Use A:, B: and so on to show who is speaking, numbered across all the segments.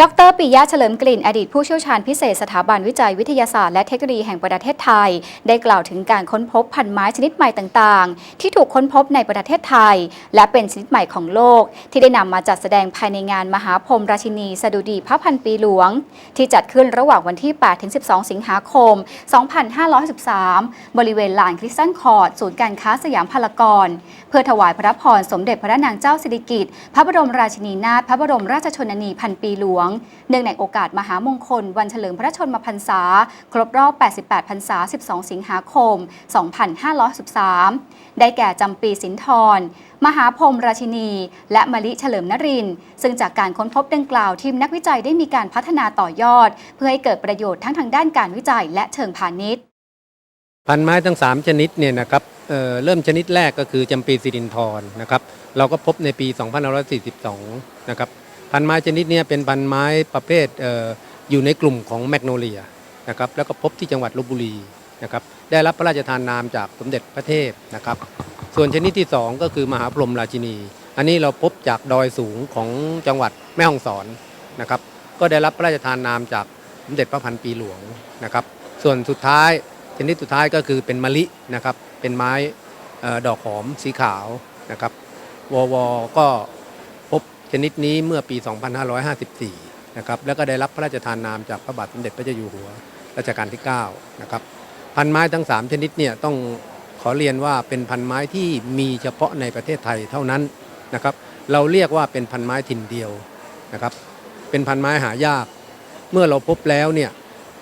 A: ดรปิยะเฉลิมกลิ่น อดีตผู้เชี่ยวชาญพิเศษสถาบันวิจัยวิทยาศาสตร์และเทคโนโลยีแห่งประเทศไทย ได้กล่าวถึงการค้นพบพันธุ์ไม้ชนิดใหม่ต่างๆ ที่ถูกค้นพบในประเทศไทย และเป็นชนิดใหม่ของโลก ที่ได้นำมาจัดแสดงภายในงานมหาพรหมราชินีสดุดีพระพันปีหลวง ที่จัดขึ้นระหว่างวันที่ 8-12 สิงหาคม 2513 บริเวณลานคริสตัลคอร์ดศูนย์การค้าสยามพารากอนเพื่อถวายพระพรสมเด็จพระนางเจ้าสิริกิติ์พระบรมราชินีนาถพระบรมราชชนนีพันปีหลวงเนื่องในโอกาสมหามงคล วันเฉลิมพระชนมพรรษา ครบรอบ 88 พรรษา 12 สิงหาคม 2513 ได้แก่จำปีสินทร มหาพรมราชินี และมะลิเฉลิมนรินทร์ซึ่งจากการค้นพบดังกล่าวทีมนักวิจัยได้มีการพัฒนาต่อยอด เพื่อให้เกิดประโยชน์ทั้งทางด้านการวิจัยและเชิงพาณิชย์
B: พันไม้ทั้ง 3 ชนิดเนี่ยนะครับเเริ่มชนิดแรกก็คือจำปีสิรินทรนะครับ เราก็พบในปี 2542 นะครับ พันไม้ชนิดนี้เป็นพันไม้ประเภทเอออยู่ในกลุ่มของแมกโนเลียนะครับแล้วก็พบที่จังหวัดลบบุรีนะครับได้รับพระราชทานนามจากสมเด็จพระเทพนะครับ ส่วนชนิดที่ 2 ก็คือมหาพรหมราชินี อันนี้เราพบจากดอยสูงของจังหวัดแม่ฮ่องสอนนะครับก็ได้รับพระราชทานนามจากสมเด็จพระพันปีหลวงนะครับ ส่วนสุดท้ายชนิดสุดท้ายก็คือเป็นมะลินะครับเป็นไม้ออดอกหอมสีขาวนะครับววก็ ชนิดนี้เมื่อปี 2554 นะครับ แล้วก็ได้รับพระราชทานนามจากพระบาทสมเด็จพระเจ้าอยู่หัวรัชกาลที่ 9 นะครับ พันไม้ทั้ง 3 ชนิดเนี่ยต้องขอเรียนว่าเป็นพันไม้ที่มีเฉพาะในประเทศไทยเท่านั้นนะครับ เราเรียกว่าเป็นพันไม้ถิ่นเดียวนะครับ เป็นพันไม้หายาก เมื่อเราพบแล้วเนี่ย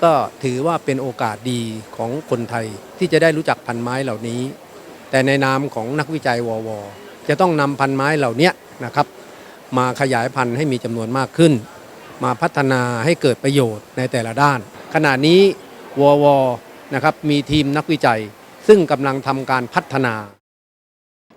B: ก็ถือว่าเป็นโอกาสดีของคนไทยที่จะได้รู้จักพันไม้เหล่านี้ แต่ในนามของนักวิจัยววจะต้องนำพันไม้เหล่านี้นะครับ มาขยายพันธุ์ให้มีจำนวนมากขึ้น มาพัฒนาให้เกิดประโยชน์ในแต่ละด้าน ขณะนี้วอวนะครับมีทีมนักวิจัย ซึ่งกำลังทำการพัฒนา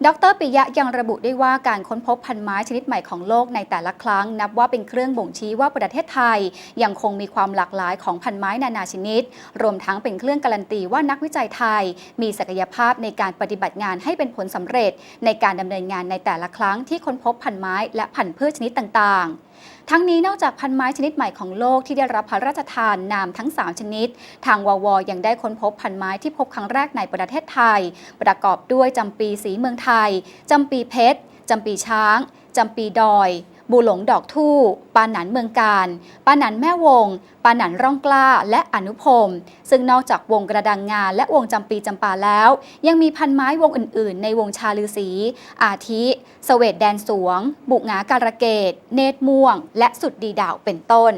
A: ดรปิยะยังระบุได้ว่าการค้นพบพันธุ์ไม้ชนิดใหม่ของโลกในแต่ละครั้ง นับว่าเป็นเครื่องบ่งชี้ว่าประเทศไทย ยังคงมีความหลากหลายของพันธุ์ไม้นานาชนิด รวมทั้งเป็นเครื่องการันตีว่านักวิจัยไทย มีศักยภาพในการปฏิบัติงานให้เป็นผลสำเร็จ ในการดำเนินงานในแต่ละครั้งที่ค้นพบพันธุ์ไม้และพันธุ์พืชชนิดต่างๆทั้งนี้นอกจากพันไม้ชนิดใหม่ของโลกที่ได้รับพระราชทานนามทั้ง 3 ชนิด ทางววยังได้ค้นพบพันไม้ที่พบครั้งแรกในประเทศไทย ประกอบด้วยจำปีสีเมืองไทยจำปีเพชรจำปีช้างจำปีดอย บูหลงดอกทู่ ปาหนันเมืองการ ปาหนันแม่วง ปาหนันร่องกล้า และอนุพรมซึ่งนอกจากวงกระดังงาและวงจำปีจำปาแล้ว ยังมีพันไม้วงอื่น ๆ ในวงชาลือสี อาทิสเวตแดนสวง บุกงาการะเกดเนตรม่วง และสุดดีดาวเป็นต้น